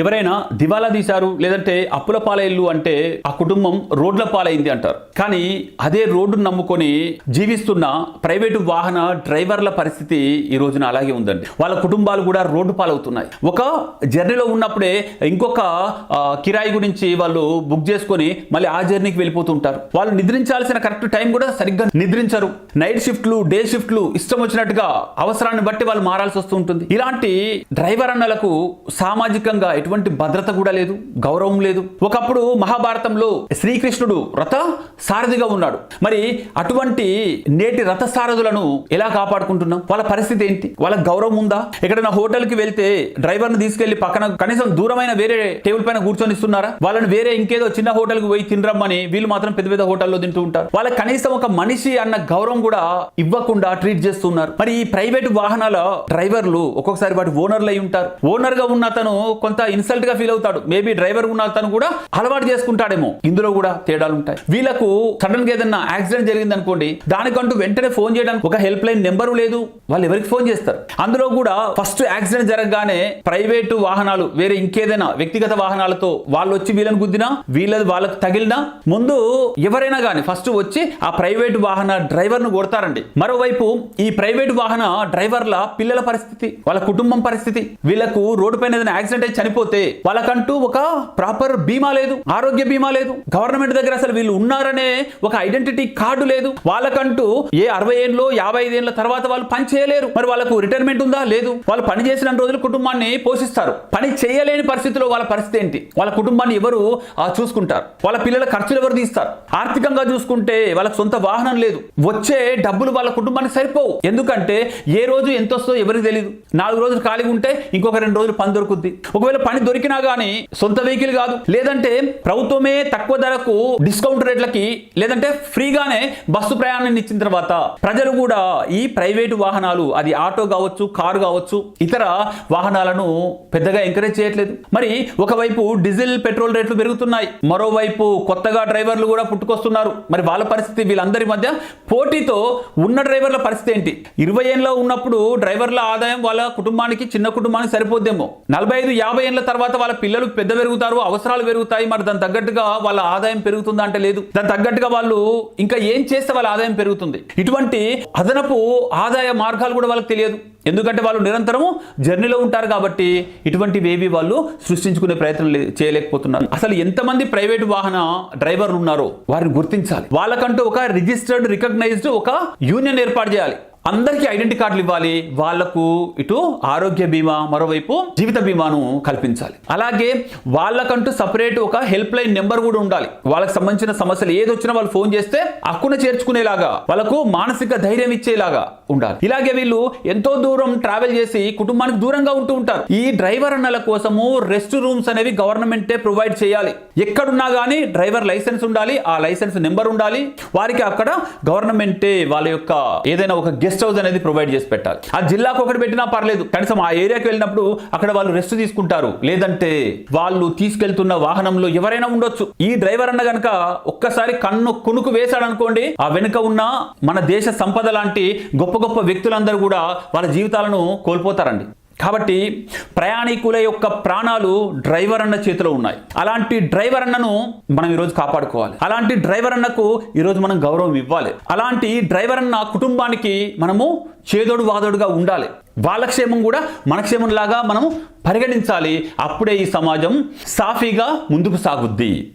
ఎవరైనా దివాలా తీశారు లేదంటే అప్పుల పాలైల్లు అంటే ఆ కుటుంబం రోడ్ల పాలైంది అంటారు. కానీ అదే రోడ్డును నమ్ముకొని జీవిస్తున్న ప్రైవేటు వాహన డ్రైవర్ల పరిస్థితి ఈ రోజున అలాగే ఉందండి. వాళ్ళ కుటుంబాలు కూడా రోడ్డు పాలవుతున్నాయి. ఒక జర్నీలో ఉన్నప్పుడే ఇంకొక కిరాయి గురించి వాళ్ళు బుక్ చేసుకొని మళ్ళీ ఆ జర్నీకి వెళ్ళిపోతుంటారు వాళ్ళు నిద్రించాల్సిన కరెక్ట్ టైం కూడా సరిగ్గా నిద్రించరు. నైట్ షిఫ్ట్లు డే షిఫ్ట్లు ఇష్టం వచ్చినట్టుగా అవసరాన్ని బట్టి వాళ్ళు మారాల్సి వస్తూ ఉంటుంది. ఇలాంటి డ్రైవర్ అన్నలకు సామాజికంగా ఎటువంటి భద్రత కూడా లేదు గౌరవం లేదు. ఒకప్పుడు మహాభారతంలో శ్రీకృష్ణుడు రథ సారథిగా ఉన్నాడు. మరి అటువంటి నేటి రథ సారథులను ఎలా కాపాడుకుంటున్నాం? వాళ్ళ పరిస్థితి ఏంటి? వాళ్ళ గౌరవం ఉందా? ఎక్కడైనా హోటల్కి వెళ్తే డ్రైవర్ని తీసుకెళ్ళి పక్కన కనీసం దూరమైన వేరే టేబుల్ పైన కూర్చొని ఇస్తున్నారా? వాళ్ళని వేరే ఇంకేదో చిన్న హోటల్కి పోయి తినరమ్మని వీళ్ళు మాత్రం పెద్ద పెద్ద హోటల్లో తింటూ ఉంటారు. వాళ్ళకి కనీసం ఒక మనిషి అన్న గౌరవం కూడా ఇవ్వకుండా ట్రీట్ చేస్తున్నారు. మరి ఈ ప్రైవేట్ వాహనాల డ్రైవర్లు ఒక్కొక్కసారి వాటి ఓనర్లు అయి ఉంటారు. ఓనర్గా ఉన్న అతను కొంత ఇన్సల్ట్గా ఫీల్ అవుతాడు. మేబీ డ్రైవర్ ఉన్న అతను కూడా అలవాటు చేసుకుంటాడేమో. ఇందులో కూడా తేడాలు ఉంటాయి వీళ్ళకు సడన్గా ఏదైనా యాక్సిడెంట్ జరిగింది అనుకోండి దానికంటూ వెంటనే ఫోన్ చేయడానికి ఒక హెల్ప్ లైన్ నెంబర్ లేదు. వాళ్ళు ఎవరికి ఫోన్ చేస్తారు? అందులో కూడా ఫస్ట్ యాక్సిడెంట్ జరగగానే ప్రైవేటు వాహనాలు వేరే ఇంకేదైనా వ్యక్తిగత వాహనాలతో వాళ్ళు వచ్చి వీళ్ళని గుద్దినా వీళ్ళది వాళ్ళకి తగిలినా ముందు ఎవరైనా కానీ ఫస్ట్ వచ్చి ఆ ప్రైవేట్ వాహన డ్రైవర్ను కొడతారండి. మరోవైపు ఈ ప్రైవేట్ వాహన డ్రైవర్ల పిల్లల పరిస్థితి వాళ్ళ కుటుంబం పరిస్థితి వీళ్ళకు రోడ్డు పైన ఏదైనా యాక్సిడెంట్ అయి లేకపోతే వాళ్ళకంటూ ఒక ప్రాపర్ బీమా లేదు ఆరోగ్య బీమా లేదు. గవర్నమెంట్ దగ్గర అసలు వీళ్ళు ఉన్నారనే ఒక ఐడెంటిటీ కార్డు లేదు. వాళ్ళకంటూ ఏ అరవై ఏళ్ళు యాభై ఐదేళ్ళ తర్వాత వాళ్ళు పని చేయలేరు. మరి వాళ్ళకు రిటైర్మెంట్ ఉందా? లేదు. వాళ్ళు పని చేసిన రోజులు కుటుంబాన్ని పోషిస్తారు. పని చేయలేని పరిస్థితిలో వాళ్ళ పరిస్థితి ఏంటి? వాళ్ళ కుటుంబాన్ని ఎవరు ఆ, చూసుకుంటారు. వాళ్ళ పిల్లల ఖర్చులు ఎవరు తీస్తారు? ఆర్థికంగా చూసుకుంటే వాళ్ళకి సొంత వాహనం లేదు. వచ్చే డబ్బులు వాళ్ళ కుటుంబానికి సరిపోవు. ఎందుకంటే ఏ రోజు ఎంత వస్తుందో ఎవరికి తెలియదు నాలుగు రోజులు ఖాళీగా ఉంటే ఇంకొక రెండు రోజులు పని దొరుకుద్ది. ఒకవేళ పని దొరికినా కానీ సొంత వెహికల్ కాదు. లేదంటే ప్రభుత్వమే తక్కువ ధరకు డిస్కౌంట్ రేట్లకి లేదంటే ఫ్రీగానే బస్సు ప్రయాణాన్ని ఇచ్చిన తర్వాత ప్రజలు కూడా ఈ ప్రైవేటు వాహనాలు అది ఆటో కావచ్చు కారు కావచ్చు ఇతర వాహనాలను పెద్దగా ఎంకరేజ్ చేయట్లేదు. మరి ఒకవైపు డీజిల్ పెట్రోల్ రేట్లు పెరుగుతున్నాయి. మరోవైపు కొత్తగా డ్రైవర్లు కూడా పుట్టుకొస్తున్నారు. మరి వాళ్ళ పరిస్థితి వీళ్ళందరి మధ్య పోటీతో ఉన్న డ్రైవర్ల పరిస్థితి ఏంటి? ఇరవై ఏళ్ళలో ఉన్నప్పుడు డ్రైవర్ల ఆదాయం వాళ్ళ కుటుంబానికి చిన్న కుటుంబానికి సరిపోద్దేమో. నలభై ఐదు యాభై ఏళ్ళ తర్వాత వాళ్ళ పిల్లలు పెద్ద పెరుగుతారు అవసరాలు పెరుగుతాయి మరి దాని తగ్గట్టుగా వాళ్ళ ఆదాయం పెరుగుతుందా అంటే లేదు. దాని తగ్గట్టుగా వాళ్ళు ఇంకా ఏం చేస్తే వాళ్ళ ఆదాయం పెరుగుతుంది? ఇటువంటి అదనపు ఆదాయ మార్గాలు కూడా వాళ్ళకి తెలియదు. ఎందుకంటే వాళ్ళు నిరంతరము జర్నీలో ఉంటారు కాబట్టి ఇటువంటివి ఏవి వాళ్ళు సృష్టించుకునే ప్రయత్నం లే- చేయలేకపోతున్నారు. అసలు ఎంతమంది ప్రైవేట్ వాహన డ్రైవర్లు ఉన్నారో వారిని గుర్తించాలి. వాళ్ళకంటూ ఒక రిజిస్టర్డ్ రికగ్నైజ్డ్ ఒక యూనియన్ ఏర్పాటు చేయాలి. అందరికీ ఐడెంటి కార్డులు ఇవ్వాలి? వాళ్ళకు ఇటు ఆరోగ్య బీమా మరోవైపు జీవిత బీమాను కల్పించాలి. అలాగే వాళ్ళకంటూ సపరేట్ ఒక హెల్ప్ లైన్ నెంబర్ కూడా ఉండాలి. వాళ్ళకి సంబంధించిన సమస్యలు ఏది వచ్చినా వాళ్ళు ఫోన్ చేస్తే హక్కున చేర్చుకునేలాగా వాళ్ళకు మానసిక ధైర్యం ఇచ్చేలాగా ఉండాలి. ఇలాగే వీళ్ళు ఎంతో దూరం ట్రావెల్ చేసి కుటుంబానికి దూరంగా ఉంటూ ఉంటారు. ఈ డ్రైవర్ అన్నల కోసము రెస్ట్ రూమ్స్ అనేవి గవర్నమెంటే ప్రొవైడ్ చేయాలి. ఎక్కడున్నా కానీ డ్రైవర్ లైసెన్స్ ఉండాలి. ఆ లైసెన్స్ నెంబర్ ఉండాలి. వారికి అక్కడ గవర్నమెంటే వాళ్ళ యొక్క ఏదైనా ఒక గెస్ట్ హౌస్ అనేది ప్రొవైడ్ చేసి పెట్టాలి. ఆ జిల్లాకు ఒకటి పెట్టినా పర్లేదు కనీసం ఆ ఏరియాకి వెళ్ళినప్పుడు అక్కడ వాళ్ళు రెస్ట్ తీసుకుంటారు. లేదంటే వాళ్ళు తీసుకెళ్తున్న వాహనంలో ఎవరైనా ఉండొచ్చు. ఈ డ్రైవర్ అన్న గనక ఒక్కసారి కన్ను కొనుకు వేశాడు అనుకోండి ఆ వెనుక ఉన్న మన దేశ సంపద లాంటి గొప్ప గొప్ప వ్యక్తులందరూ కూడా వాళ్ళ జీవితాలను కోల్పోతారండి. కాబట్టి ప్రయాణికుల యొక్క ప్రాణాలు డ్రైవర్ అన్న చేతిలో ఉన్నాయి. అలాంటి డ్రైవర్ అన్నను మనం ఈరోజు కాపాడుకోవాలి. అలాంటి డ్రైవర్ అన్నకు ఈరోజు మనం గౌరవం ఇవ్వాలి. అలాంటి డ్రైవర్ అన్న కుటుంబానికి మనము చేదోడు వాదోడుగా ఉండాలి. వాళ్ళ క్షేమం కూడా మన క్షేమం లాగా మనము పరిగణించాలి. అప్పుడే ఈ సమాజం సాఫీగా ముందుకు సాగుద్ది.